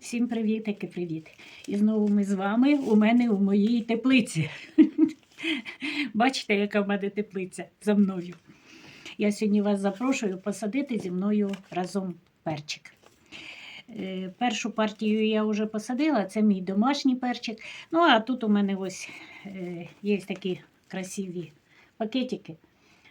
Всім привітики, привіт. І знову ми з вами у мене у моїй теплиці. Бачите, яка в мене теплиця за мною. Я сьогодні вас запрошую посадити зі мною разом перчик. Е, Першу партію я вже посадила, це мій домашній перчик. Ну, а тут у мене ось е, є такі красиві пакетики.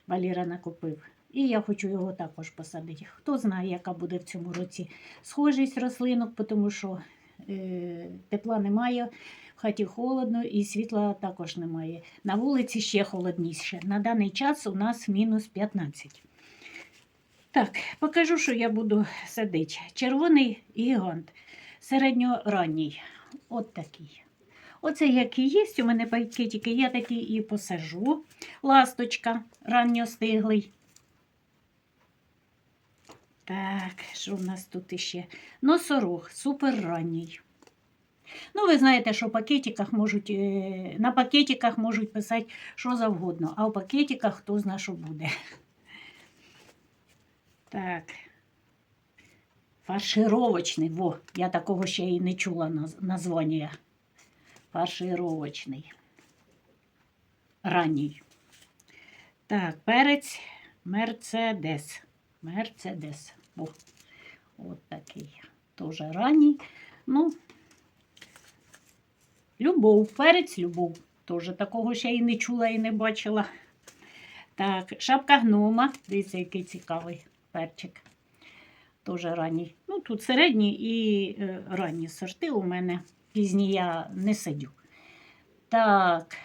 Валіра накупив. І я хочу його також посадити. Хто знає, яка буде в цьому році схожість рослинок, тому що е, тепла немає, в хаті холодно і світла також немає. На вулиці ще холодніше. На даний час у нас мінус 15. Так, покажу, що я буду садити. Червоний гігант, середньоранній. От такий. Оце який є, у мене пакетики, я такі і посажу. Ласточка ранньостиглий. Так, що в нас тут іще? Носорог, супер ранній. Ну, ви знаєте, що пакетиках можуть, е, на пакетиках можуть писати що завгодно, а в пакетиках хто зна, що буде. Так. Фаршировочний. Во, я такого ще і не чула названня. Фаршировочний. Ранній. Так, перець Мерцедес. Мерцедес. О, от такий. Теж ранній. Ну, любов, перець любов. Теж такого ще і не чула і не бачила. Так, шапка гнома. Дивіться, який цікавий перчик. Теж ранній. Ну, тут середні і е, ранні сорти у мене. Пізні я не сидю. Так,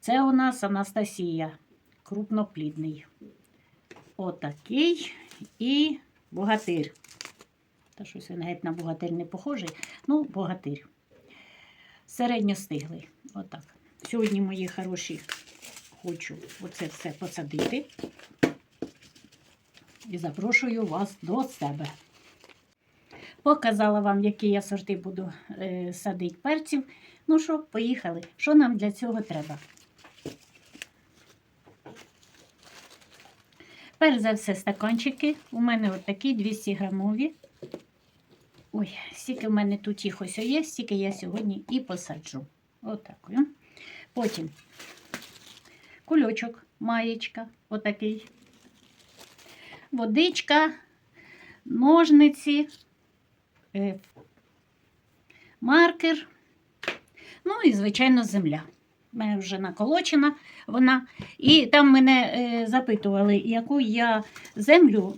це у нас Анастасія. Крупноплідний. Отакий і богатир. Та щось він геть на богатир не похожий. Ну, богатир. Середньостиглий. Отак. Сьогодні, мої хороші, хочу оце все посадити. І запрошую вас до себе. Показала вам, які я сорти буду е, садити перців. Ну що, поїхали. Що нам для цього треба? Перш за все, стаканчики. У мене от такі 200 грамові. Ой, стільки в мене тут їх ось є, стільки я сьогодні і посаджу. Отакою. Потім кульочок, маєчка, отакий. Водичка, ножниці, е, маркер. Ну і, звичайно, земля. Мене вже наколочена вона. І там мене е, запитували, яку я землю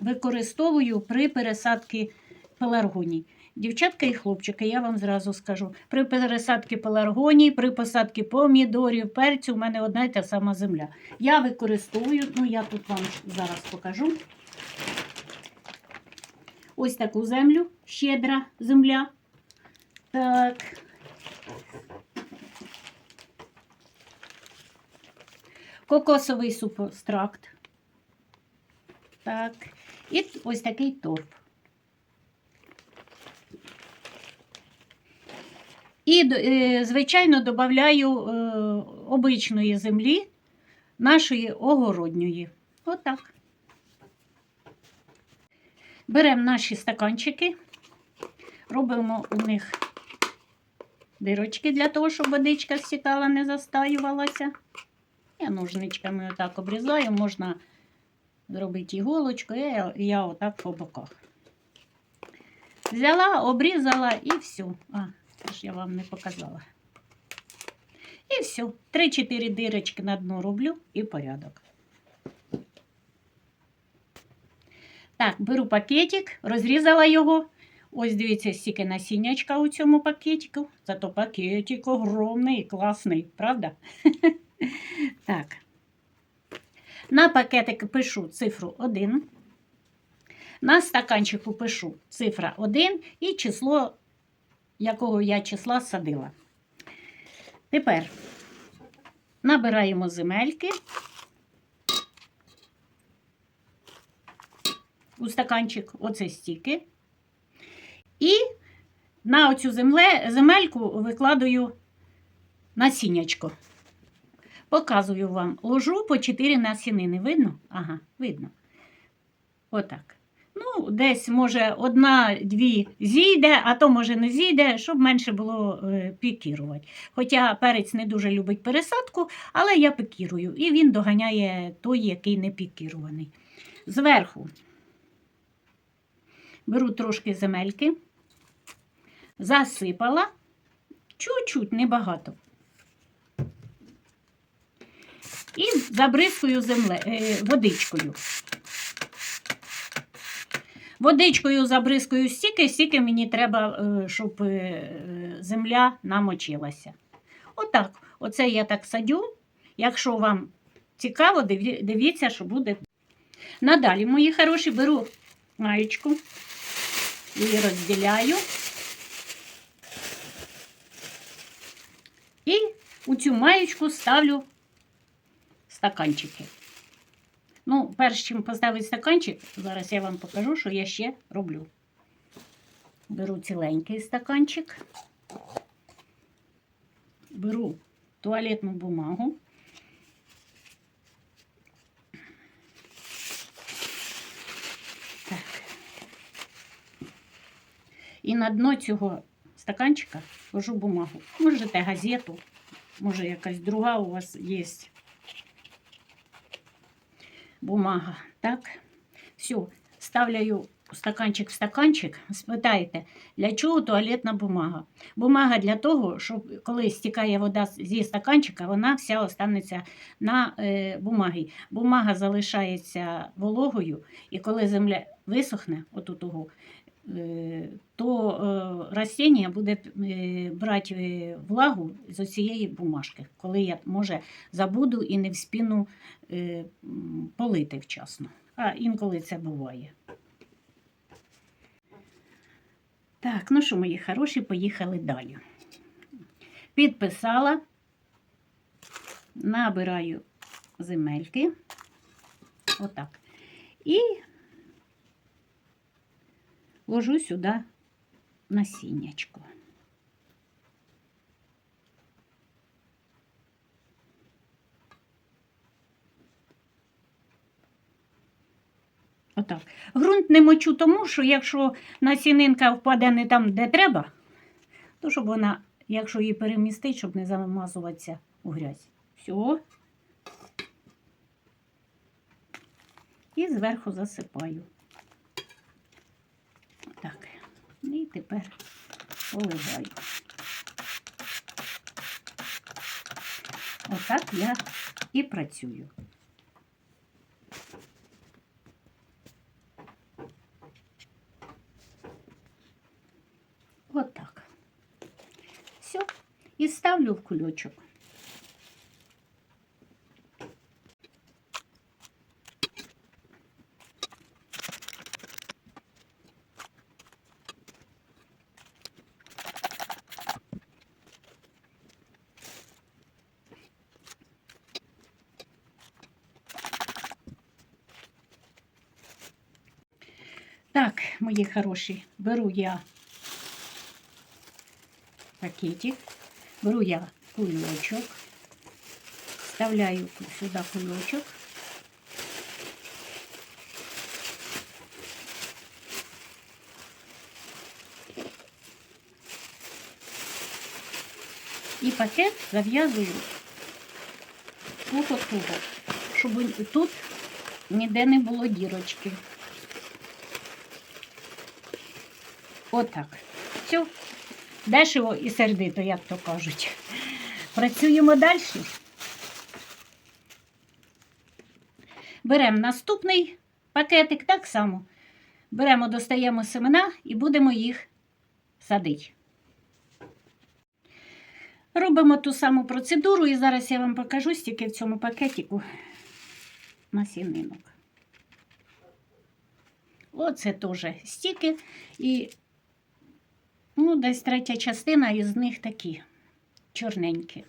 використовую при пересадці пеларгоній. Дівчатка і хлопчики, я вам зразу скажу. При пересадці пеларгоній, при посадці помідорів, перцю, у мене одна й та сама земля. Я використовую, ну я тут вам зараз покажу. Ось таку землю, щедра земля. Так. Кокосовий субстракт. Так. І ось такий торф. І, е, звичайно, додаю е, обичної землі нашої огородньої. Отак. Беремо наші стаканчики, робимо у них дирочки для того, щоб водичка стікала, не застаювалася. Я ножничками отак обрізаю, можна зробити іголочку, я, я отак по боках. Взяла, обрізала і все. А, це ж я вам не показала. І все. 3-4 дирочки на дно роблю і порядок. Так, беру пакетик, розрізала його. Ось дивіться, стільки насіннячка у цьому пакетику. Зато пакетик огромний, і класний, правда? Так. На пакетик пишу цифру 1. На стаканчику пишу цифра 1 і число, якого я числа садила. Тепер набираємо земельки. У стаканчик оце стільки. І на оцю земле, земельку викладаю насіннячко. Показую вам ложу по 4 насінини. Видно? Ага, видно. Отак. Ну, десь, може, одна-дві зійде, а то, може, не зійде, щоб менше було е, пікірувати. Хоча перець не дуже любить пересадку, але я пікірую, і він доганяє той, який не пікірований. Зверху беру трошки земельки, засипала, чуть-чуть, небагато. І забризкую земле, е, водичкою. Водичкою забризкую стільки, стільки мені треба, е, щоб е, земля намочилася. Отак. Оце я так садю. Якщо вам цікаво, дивіться, що буде. Надалі, мої хороші, беру маєчку, її розділяю. І у цю маєчку ставлю стаканчики. Ну, перш чим поставити стаканчик, зараз я вам покажу, що я ще роблю. Беру ціленький стаканчик, беру туалетну бумагу. Так. І на дно цього стаканчика ложу бумагу. Можете газету, може якась друга у вас є бумага. Так, все, ставляю стаканчик в стаканчик. Спитаєте, для чого туалетна бумага? Бумага для того, щоб коли стікає вода зі стаканчика, вона вся останеться на е, бумагі. Бумага залишається вологою, і коли земля висохне, отут е, то е, растіння буде е, брати е, влагу з цієї бумажки, коли я може забуду і не вспіну е, м, полити вчасно. А інколи це буває. Так, ну що, мої хороші, поїхали далі. Підписала, набираю земельки. Отак. І ложу сюди насіннячко. Отак. Грунт не мочу тому, що якщо насінинка впаде не там, де треба, то щоб вона, якщо її перемістить, щоб не замазуватися у грязь. Все. І зверху засипаю. Так. І тепер поливаю. Отак я і працюю. Отак. Все. І ставлю в кульочок. Так, мої хороші, беру я пакетик, беру я кульочок, вставляю сюди кульочок. І пакет зав'язую туго-туго, щоб тут ніде не було дірочки. Отак. Все. Дешево і сердито, як то кажуть. Працюємо далі. Беремо наступний пакетик так само. Беремо, достаємо семена і будемо їх садити. Робимо ту саму процедуру, і зараз я вам покажу стільки в цьому пакетику насінинок. Оце теж стільки. І Ну, десь третя частина із них такі чорненькі.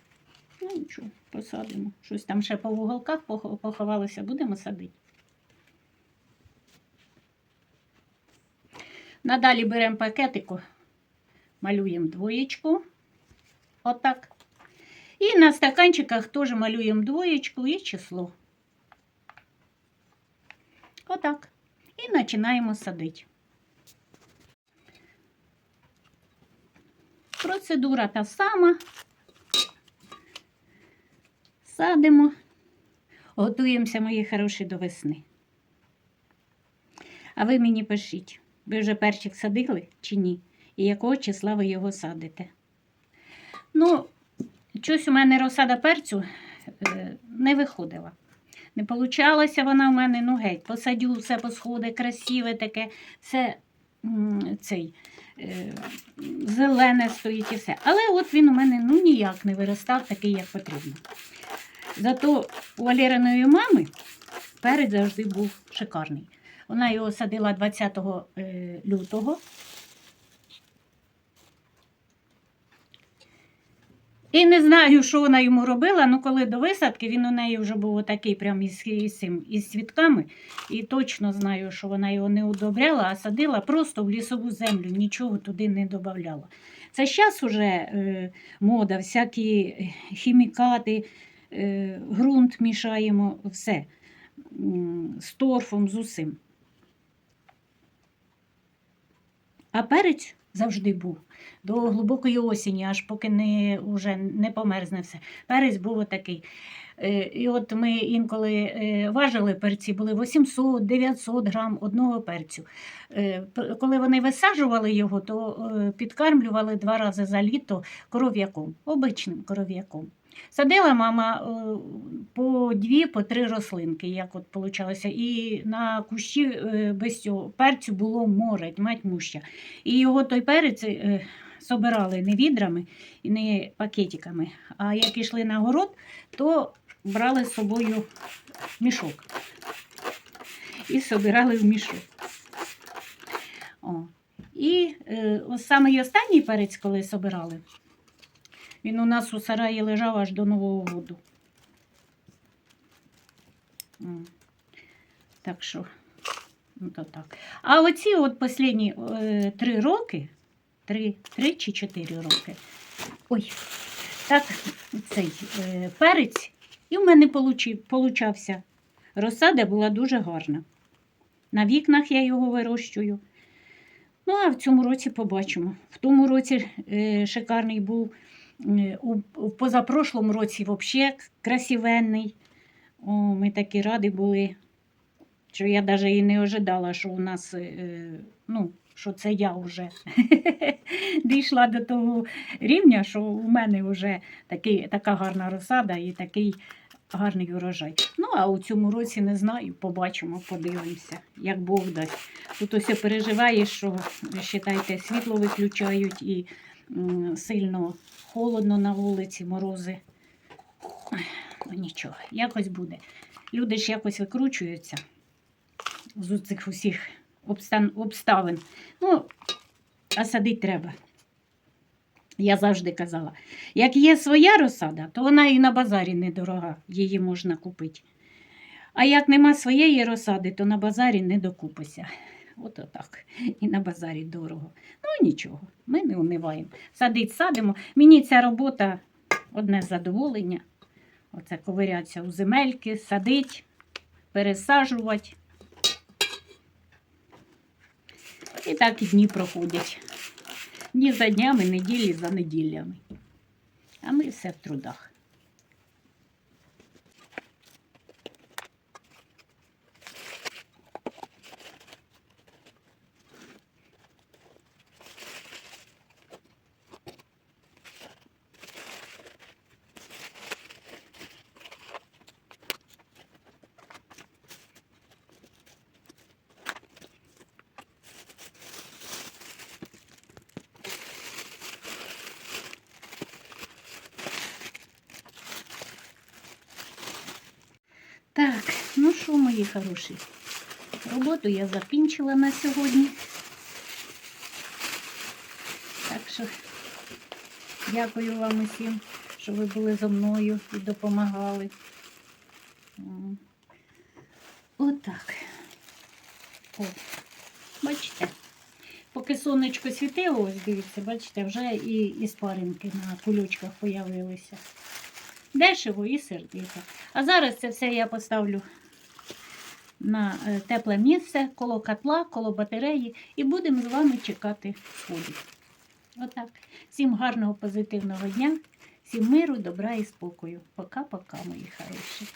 Ну, нічого, посадимо. Щось там ще по вуголках поховалося, будемо садити. Надалі беремо пакетику, малюємо двоєчку. Отак. І на стаканчиках теж малюємо двоєчку і число. Отак. І починаємо садити. Процедура та сама. Садимо, готуємося, мої хороші, до весни. А ви мені пишіть, ви вже перчик садили чи ні? І якого числа ви його садите? Ну, щось у мене розсада перцю е, не виходила. Не получалася вона в мене, ну геть, посадю, все посходи, красиве таке, все цей, зелене стоїть і все. Але от він у мене ну, ніяк не виростав такий, як потрібно. Зато у Валериної мами перець завжди був шикарний. Вона його садила 20 е, лютого. І не знаю, що вона йому робила, але коли до висадки він у неї вже був такий прям із, із, із цвітками. І точно знаю, що вона його не удобряла, а садила просто в лісову землю, нічого туди не додавала. Це зараз уже е, мода, всякі хімікати, е, ґрунт мішаємо, все з торфом, з усім. А перець завжди був. До глибокої осені, аж поки не, уже не померзне все. Перець був отакий. Е, І от ми інколи е, важили перці, були 800-900 грам одного перцю. Е, Коли вони висаджували його, то підкармлювали два рази за літо коров'яком, обичним коров'яком. Садила мама по дві, по три рослинки, як от получалося. І на кущі без цього перцю було море, мать муща. І його той перець собирали не відрами і не пакетиками. А як йшли на город, то брали з собою мішок. І собирали в мішок. О. І е, ось саме останній перець, коли собирали, він у нас у сараї лежав аж до Нового року. Так що, ну то так. А оці от останні е, три роки, три, три чи чотири роки. Ой, так цей е, перець, і в мене получався. Розсада була дуже гарна. На вікнах я його вирощую. Ну, а в цьому році побачимо. В тому році е, шикарний був. Е, у позапрошлому році взагалі красивенний. О, ми такі раді були, що я навіть і не ожидала, що у нас, е, ну, що це я вже дійшла до того рівня, що у мене вже такий, така гарна розсада і такий гарний урожай. Ну, а у цьому році не знаю, побачимо, подивимося, як Бог дасть. Тут ось переживаєш, що вважайте, світло виключають і сильно холодно на вулиці, морози. Ну нічого, якось буде. Люди ж якось викручуються з цих усіх обставин. Ну, а садити треба. Я завжди казала, як є своя розсада, то вона і на базарі недорога, її можна купити. А як нема своєї розсади, то на базарі не докупишся. От отак. І на базарі дорого. Ну нічого, ми не униваємо. Садить, садимо. Мені ця робота одне задоволення. Оце ковирятися у земельки, садить, пересаджувати. І так і дні проходять. Дні за днями, неділі за неділями. А ми все в трудах. Так, ну що, мої хороші, роботу я закінчила на сьогодні. Так що дякую вам усім, що ви були зі мною і допомагали. Отак. О, бачите, поки сонечко світило, ось дивіться, бачите, вже і, і спаринки на кульочках появилися. Дешево і сердито. А зараз це все я поставлю на е, тепле місце, коло котла, коло батареї, і будемо з вами чекати сходів. Отак. Всім гарного позитивного дня, всім миру, добра і спокою. Пока-пока, мої хороші.